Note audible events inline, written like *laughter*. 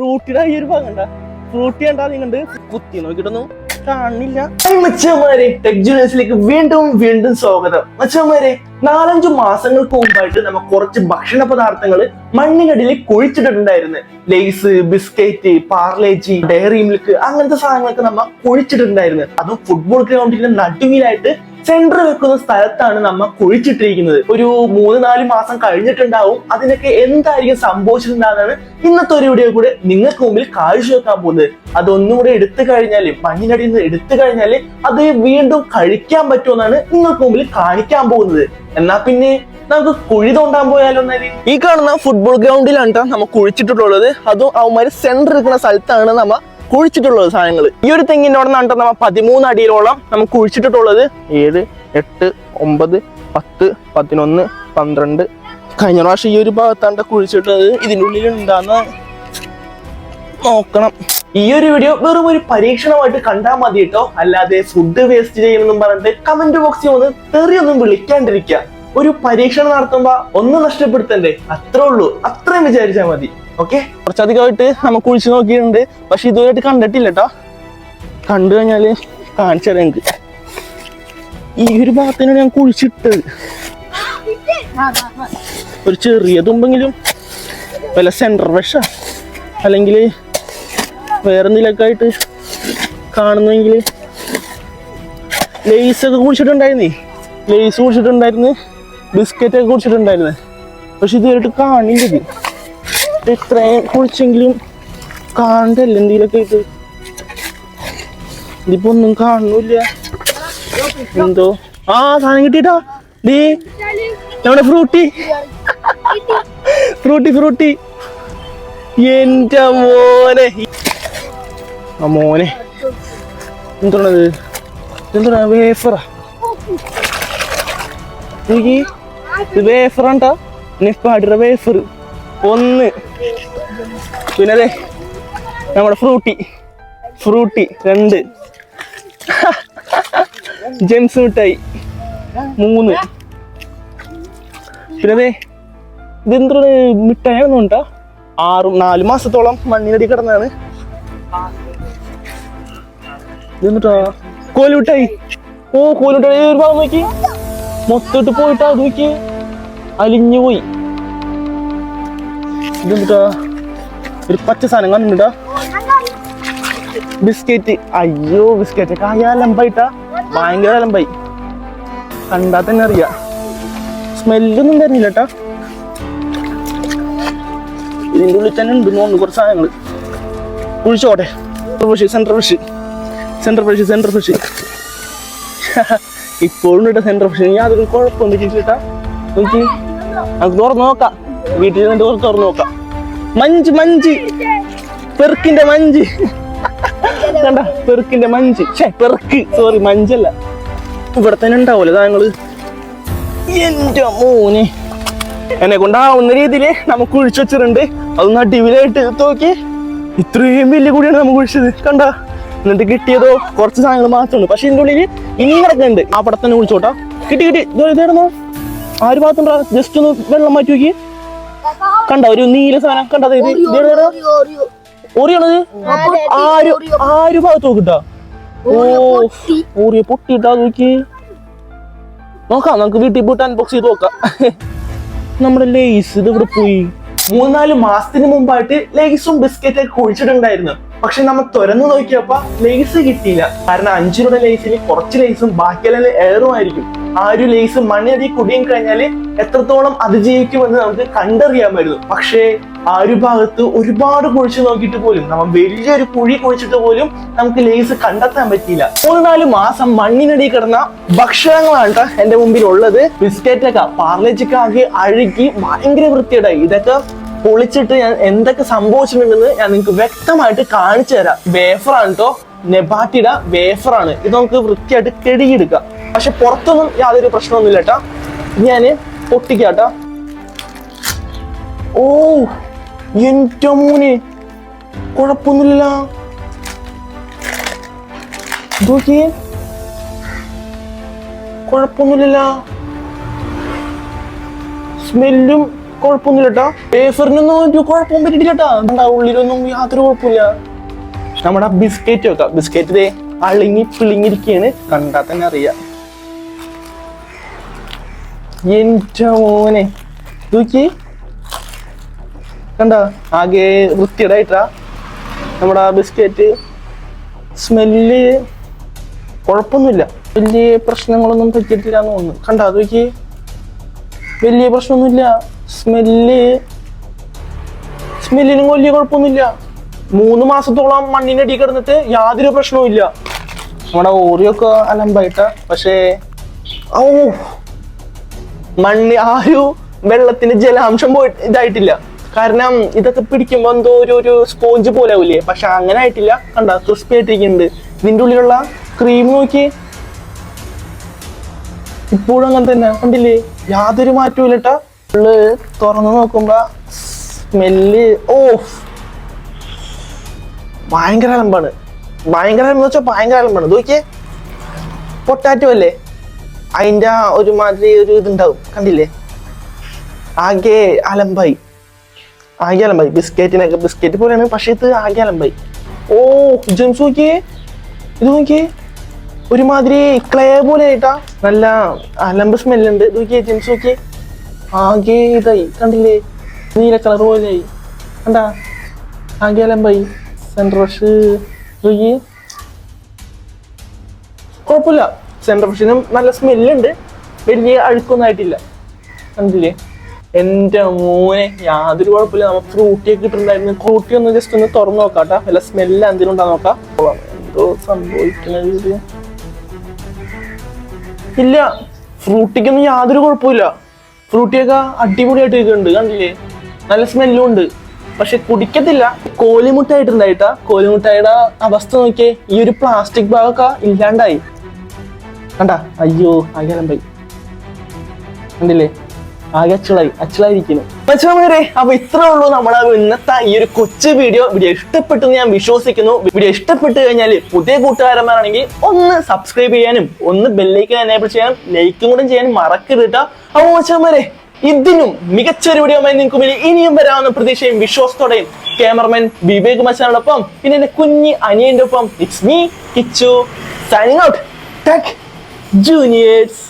ഫ്രൂട്ടിയുടെ ഈ ഒരു ഭാഗണ്ട ഫ്രൂട്ടി കണ്ടാ നിങ്ങണ്ട് കുത്തി നോക്കിട്ടൊന്നും കാണില്ല മച്ചന്മാരെ ടെക് ജൂനിയേഴ്സിലേക്ക് വീണ്ടും വീണ്ടും സ്വാഗതം. മച്ചമാരെ നാലഞ്ചു മാസങ്ങൾക്ക് മുമ്പായിട്ട് നമ്മ കുറച്ച് ഭക്ഷണ പദാർത്ഥങ്ങൾ മണ്ണിനടിയിൽ കുഴിച്ചിട്ടുണ്ടായിരുന്നു Lays biscuit Parle G dairy milk അങ്ങനത്തെ സാധനങ്ങളൊക്കെ നമ്മ കുഴിച്ചിട്ടുണ്ടായിരുന്നു അതും ഫുട്ബോൾ ഗ്രൗണ്ടിന്റെ നടുവിലായിട്ട് സെന്റർ വെക്കുന്ന സ്ഥലത്താണ് നമ്മൾ കുഴിച്ചിട്ടിരിക്കുന്നത്. ഒരു മൂന്ന് നാല് മാസം കഴിഞ്ഞിട്ടുണ്ടാവും. അതിനൊക്കെ എന്തായിരിക്കും സംഭവിച്ചിട്ടുണ്ടാകുന്നതാണ് ഇന്നത്തെ ഒരു വീഡിയോ കൂടെ നിങ്ങൾക്ക് മുമ്പിൽ കാഴ്ചവെക്കാൻ പോകുന്നത്. അതൊന്നും കൂടെ എടുത്തു കഴിഞ്ഞാൽ മണ്ണിനടിയിൽ നിന്ന് എടുത്തു കഴിഞ്ഞാൽ അത് വീണ്ടും കഴിക്കാൻ പറ്റുമെന്നാണ് നിങ്ങൾക്ക് മുമ്പിൽ കാണിക്കാൻ പോകുന്നത്. എന്നാ പിന്നെ നമുക്ക് കുഴി തോണ്ടാൻ പോയാലോ ഈ കാണുന്ന ഫുട്ബോൾ ഗ്രൗണ്ടിലാണ് നമ്മൾ കുഴിച്ചിട്ടിട്ടുള്ളത്. അതും അവന്മാര് സെന്റർ ഇരിക്കുന്ന സ്ഥലത്താണ് നമ്മ കുഴിച്ചിട്ടുള്ളത് സാധനങ്ങൾ. ഈ ഒരു തെങ്ങിന്റെ അവിടെ നിന്നാണ് നമ്മ പതിമൂന്ന് അടിയിലോളം നമുക്ക് കുഴിച്ചിട്ടിട്ടുള്ളത്. ഏഴ് എട്ട് ഒമ്പത് പത്ത് പതിനൊന്ന് പന്ത്രണ്ട്. കഴിഞ്ഞ പ്രാവശ്യം ഈ ഒരു ഭാഗത്താണ് കുഴിച്ചിട്ടത് ഇതിന്റെ ഉള്ളിൽ ഉണ്ടാകുന്ന നോക്കണം. ഈ ഒരു വീഡിയോ വെറും ഒരു പരീക്ഷണമായിട്ട് കണ്ടാൽ മതി കേട്ടോ. അല്ലാതെ ഫുഡ് വേസ്റ്റ് ചെയ്യണമെന്നും പറഞ്ഞിട്ട് കമന്റ് ബോക്സിൽ ഒന്ന് തെറിയൊന്നും വിളിക്കാണ്ടിരിക്കുക. ഒരു പരീക്ഷണം നടത്തുമ്പോ ഒന്ന് നഷ്ടപ്പെടുത്തണ്ടേ? അത്രേ ഉള്ളൂ. അത്രയും വിചാരിച്ചാൽ മതി. ഓക്കെ കുറച്ചധികമായിട്ട് നമ്മൾ കുഴിച്ച് നോക്കിയിട്ടുണ്ട്. പക്ഷെ ഇതുവരെയായിട്ട് കണ്ടിട്ടില്ല കേട്ടോ കണ്ടു കഴിഞ്ഞാൽ കാണിച്ചു തരാം എനിക്ക് ഈ ഒരു ഭാഗത്തിനാണ് ഞാൻ കുഴിച്ചിട്ടത്. ഒരു ചെറിയ തുമ്പെങ്കിലും വല്ല സെന്റർ വിഷ അല്ലെങ്കിൽ വേറെ എന്തെങ്കിലുമൊക്കെ ആയിട്ട് കാണുന്നെങ്കിൽ ലേസ് ഒക്കെ കുഴിച്ചിട്ടുണ്ടായിരുന്നേ. ലേസ് കുടിച്ചിട്ടുണ്ടായിരുന്നു ബിസ്ക്കറ്റ് ഒക്കെ കുടിച്ചിട്ടുണ്ടായിരുന്നു. പക്ഷെ ഇതുവരെയായിട്ട് കാണില്ല ഇത്. ഇത്രയും കുളിച്ചെങ്കിലും കാണണ്ടല്ല എന്തെങ്കിലുമൊക്കെ ഇത് ഇതിപ്പോ ഒന്നും കാണുന്നില്ല. എന്തോ? ആ സാധനം കിട്ടിട്ടോ ഡീ നമ്മുടെ ഫ്രൂട്ടി. Frooti Frooti. എന്റെ മോനെ. ആ മോനെ. എന്താണത് എന്താണ് വേഫറാ. എനിക്ക് ഇത് ഉണ്ടോ നിപ്പാടിയുടെ വേഫർ ഒന്ന്. പിന്നെ അതെ നമ്മുടെ ഫ്രൂട്ടി ഫ്രൂട്ടി രണ്ട്. ജെംസ് മിഠായി. മൂന്ന്. പിന്നെ അതെ ഇതെന്താണ് മിഠായിയാണെന്നുണ്ടാ ആറ് നാല് മാസത്തോളം മണ്ണിനടി കിടന്നാണ് ഇതെന്നിട്ടാ കോലുമിട്ടായി ഓ കോലുമിട്ടായി ഒരു ഭാഗം നോക്കി? മൊത്തമായിട്ട് പോയിട്ട് അത് നോക്കി. അലിഞ്ഞു പോയി. ഇതെന്താ ഒരു പച്ച സാധനം കണ്ടിട്ടാ ബിസ്ക്കറ്റ് അയ്യോ ബിസ്ക്കറ്റ് ഒക്കെ ആയ അലമ്പായിട്ടാ. ഭയങ്കര അലമ്പായി. കണ്ടാ തന്നെ അറിയാം. സ്മെല്ലൊന്നും തരുന്നില്ല കേട്ടാ ഇതിന്റെ ഉള്ളിൽ തന്നെ ഉണ്ട് തോന്നുന്നു കുറച്ച് സാധനങ്ങൾ. കുഴിച്ചോട്ടെ fresh central fresh central fresh central fresh ഇപ്പോഴും ഇട്ട സെന്റർ പക്ഷെ ഞാൻ യാതൊരു കുഴപ്പമൊന്നും പറ്റിയിട്ടാ നോക്കി. നമുക്ക് തുറന്നു നോക്കാം. വീട്ടിൽ നിന്ന് തുറന്നു തുറന്നു നോക്കാം. Munch Munch. പെർക്കിന്റെ മഞ്ച്. കണ്ട? പെർക്കിന്റെ മഞ്ച്. ഛേ പെർക്ക്. സോറി മഞ്ചല്ല. ഇവിടെ തന്നെ ഉണ്ടാവൂല താങ്കൾ എന്റെ മോനെ. എന്നെ കൊണ്ടാവുന്ന രീതിയിൽ നമുക്ക് ഒഴിച്ചു വെച്ചിട്ടുണ്ട്. അത് നടുവിലായിട്ട് നോക്കി. ഇത്രയും വലിയ കൂടിയാണ് നമുക്ക് ഒഴിച്ചത്. കണ്ട? എന്നിട്ട് കിട്ടിയതോ കുറച്ച് സാധനങ്ങൾ മാത്രമാണ് പക്ഷെ ഇതിന്റെ ഉള്ളിൽ ഇങ്ങനൊക്കെ ഉണ്ട് ആ പടം തന്നെ വിളിച്ചോട്ടാ. കിട്ടി കിട്ടി. ഇതായിരുന്നോ ആര് ഒരു ഭാഗത്തുണ്ടോ ജസ്റ്റ് ഒന്ന് വെള്ളം മാറ്റി നോക്കി. കണ്ട? ഒരു നീല സാധനം. കണ്ടത് ഇത്? ഓറിയാണത് ആര് ആര് ഭാഗത്ത് നോക്കിട്ടാ ഓ ഓറിയ പൊട്ടിട്ടാ നോക്കി. നോക്കാം നമുക്ക് വീട്ടിൽ പോയിട്ട് അൺബോക്സ് ചെയ്ത് നോക്കാം. *laughs* നമ്മുടെ ലേസ് ഇത് ഇവിടെ പോയി? മൂന്നാൽ മാസത്തിന് മുമ്പായിട്ട് ലേസും ബിസ്ക്കറ്റ് ഒക്കെ കുഴിച്ചിട്ടുണ്ടായിരുന്നു. പക്ഷെ നമ്മൾ തുറന്നു നോക്കിയപ്പോ ലേസ് കിട്ടിയില്ല. കാരണം അഞ്ചു രൂപ ലേസിൽ കുറച്ച് ലേസും ബാക്കിയെല്ലാം എയറും ആയിരിക്കും. ആ ഒരു ലേസ് മണ്ണിനടി കുടിയും കഴിഞ്ഞാൽ എത്രത്തോളം അതിജീവിക്കുമെന്ന് നമുക്ക് കണ്ടറിയാമായിരുന്നു പക്ഷേ ആ ഒരു ഭാഗത്ത് ഒരുപാട് കുഴിച്ചു നോക്കിയിട്ട് പോലും നമ്മൾ വലിയൊരു കുഴി കുഴിച്ചിട്ട് പോലും നമുക്ക് ലേസ് കണ്ടെത്താൻ പറ്റിയില്ല. മൂന്ന് നാല് മാസം മണ്ണിനടി കിടന്ന ഭക്ഷണങ്ങളാണ് എന്റെ മുമ്പിൽ ഉള്ളത് ബിസ്ക്കറ്റൊക്കെ ആകെ അഴുകി ഭയങ്കര വൃത്തിയുടെ ഇതൊക്കെ പൊളിച്ചിട്ട് ഞാൻ എന്തൊക്കെ സംഭവിച്ചിട്ടുണ്ടെന്ന് ഞാൻ നിങ്ങൾക്ക് വ്യക്തമായിട്ട് കാണിച്ചു തരാം. വേഫറാണ് കേട്ടോ നെബാറ്റിയുടെ ആണ്. ഇത് നമുക്ക് വൃത്തിയായിട്ട് കെടുകിയെടുക്കാം പക്ഷെ പുറത്തൊന്നും യാതൊരു പ്രശ്നമൊന്നുമില്ല കേട്ടോ ഞാൻ പൊട്ടിക്കാട്ട ഓ എന്റെ മോനെ. കുഴപ്പമൊന്നുമില്ല കുഴപ്പമൊന്നുമില്ല സ്മെല്ലും കുഴപ്പമൊന്നുമില്ല കേട്ടോ പേഫറിനൊന്നും ഒരു കുഴപ്പവും പറ്റിയിട്ടില്ല കേട്ടോ ഉള്ളിലൊന്നും യാതൊരു കുഴപ്പമില്ല നമ്മുടെ ബിസ്ക്കറ്റ് വെക്കാം. ബിസ്ക്കറ്റ് അളിങ്ങി പിളിങ്ങിരിക്കുകയാണ് കണ്ടാൽ തന്നെ അറിയാം. എന്റെ മോനെ. നോക്കി കണ്ട? ആകെ വൃത്തിയുടായിട്ടാ നമ്മുടെ ബിസ്ക്കറ്റ് സ്മെല്ല് കുഴപ്പമൊന്നുമില്ല. വലിയ പ്രശ്നങ്ങളൊന്നും പറ്റിയിട്ടില്ല എന്ന് തോന്നുന്നു. കണ്ട? അത് വലിയ പ്രശ്നമൊന്നുമില്ല. സ്മെല്ല്. സ്മെല്ലിനും വലിയ കുഴപ്പമൊന്നുമില്ല. മൂന്ന് മാസത്തോളം മണ്ണിനടി കിടന്നിട്ട് യാതൊരു പ്രശ്നവും ഇല്ല. നമ്മുടെ ഓറിയൊക്കെ അലമ്പായിട്ട പക്ഷേ ഓ മണ്ണ് ആ ഒരു വെള്ളത്തിന്റെ ജലാംശം പോയി ഇതായിട്ടില്ല. കാരണം ഇതൊക്കെ പിടിക്കുമ്പോ എന്തോ ഒരു ഒരു സ്പോഞ്ച് പോലെ ആവില്ലേ? പക്ഷെ അങ്ങനെ ആയിട്ടില്ല. കണ്ട ക്രിസ്പി ആയിട്ടിരിക്കുന്നുണ്ട്. ഇതിന്റെ ഉള്ളിലുള്ള ക്രീം നോക്കി. ഇപ്പോഴും അങ്ങനെ തന്നെ കണ്ടില്ലേ? യാതൊരു മാറ്റവും ഇല്ലട്ടാ ഉള്ള് തുറന്നു നോക്കുമ്പോ സ്മെല്ല്. ഓ ഭയങ്കര അലമ്പാണ്. ഭയങ്കര അലമ്പ് വെച്ചാൽ ഭയങ്കര അലമ്പാണ്. നോക്കിയേ. പൊട്ടാറ്റോ അല്ലേ? അതിന്റെ ആ ഒരുമാതിരി ഒരു ഇതുണ്ടാവും. കണ്ടില്ലേ? ആകെ അലമ്പായി. ആകെ അലമ്പായി. ബിസ്ക്കറ്റിനൊക്കെ ബിസ്ക്കറ്റ് പോലെയാണ് പക്ഷേ ഇത് ആകെ അലമ്പായി. ഓ ജെംസ് നോക്കിയേ. ഇത് നോക്കിയേ. ഒരുമാതിരി ക്ലേ പോലെ ആയിട്ടാ. നല്ല അലമ്പ് സ്മെല്ലുണ്ട്. നോക്കിയേ ജെംസ് നോക്കിയേ. ആകെ ഇതായി. കണ്ടില്ലേ? നീല കളർ പോലെയായി. കണ്ടാ? ആകെ അലമ്പായി. സെൻട്രൽ നോക്കിയേ. കുഴപ്പമില്ല. സെൻട്രൽ ഫ്രഷിനും നല്ല സ്മെല്ലുണ്ട് വലിയ അഴുക്കൊന്നും ആയിട്ടില്ല. കണ്ടില്ലേ? എന്റെ മോനെ യാതൊരു കുഴപ്പമില്ല. നമ്മൾ ഫ്രൂട്ടി ഒക്കെ ഇട്ടിട്ടുണ്ടായിരുന്നു ഫ്രൂട്ടി ഒന്ന് ജസ്റ്റ് ഒന്ന് തുറന്നു നോക്കാട്ടാ വല്ല സ്മെല്ല് എന്തെങ്കിലും ഉണ്ടാ നോക്കാം. എന്തോ സംഭവിക്കുന്നത് ഇല്ല. ഫ്രൂട്ടിക്കൊന്നും യാതൊരു കുഴപ്പമില്ല. ഫ്രൂട്ടിയൊക്കെ അടിപൊളിയായിട്ട് ഇരിക്കുന്നുണ്ട് കണ്ടില്ലേ? നല്ല സ്മെല്ലും ഉണ്ട്. പക്ഷെ കുടിക്കത്തില്ല. കോലിമുട്ടായിട്ടുണ്ടായിട്ടാ. കോലിമുട്ടായുടെ അവസ്ഥ നോക്കിയേ ഈ ഒരു പ്ലാസ്റ്റിക് ബാഗൊക്കെ ഇല്ലാണ്ടായി. കണ്ട? അയ്യോ അയ്യാലം പോയി. കണ്ടില്ലേ? ആകെ അച്ചളായി അച്ചളായിരിക്കുന്നു. മച്ചമാരെ അപ്പൊ ഇത്രേ ഉള്ളൂ നമ്മുടെ ഇന്നത്തെ ഈ ഒരു കൊച്ചു വീഡിയോ വീഡിയോ ഇഷ്ടപ്പെട്ടെന്ന് ഞാൻ വിശ്വസിക്കുന്നു. വീഡിയോ ഇഷ്ടപ്പെട്ടു കഴിഞ്ഞാൽ പുതിയ കൂട്ടുകാരന്മാരാണെങ്കിൽ ഒന്ന് സബ്സ്ക്രൈബ് ചെയ്യാനും ഒന്ന് ബെല്ലൈക്കൻ എനേബിൾ ചെയ്യാനും ലൈക്കും കൂടെ ചെയ്യാനും മറക്കരുത് അപ്പൊ മച്ചമാരെ ഇതിനും മികച്ചൊരു വീഡിയോമായി നിങ്ങൾക്ക് മുന്നിൽ ഇനിയും വരാവുന്ന പ്രതീക്ഷയും വിശ്വാസത്തോടെയും ക്യാമറമാൻ വിവേക് മച്ചാനോടൊപ്പം പിന്നെ എന്റെ കുഞ്ഞി അനിയന്റെ ഒപ്പം it's me Kichu signing out tech juniors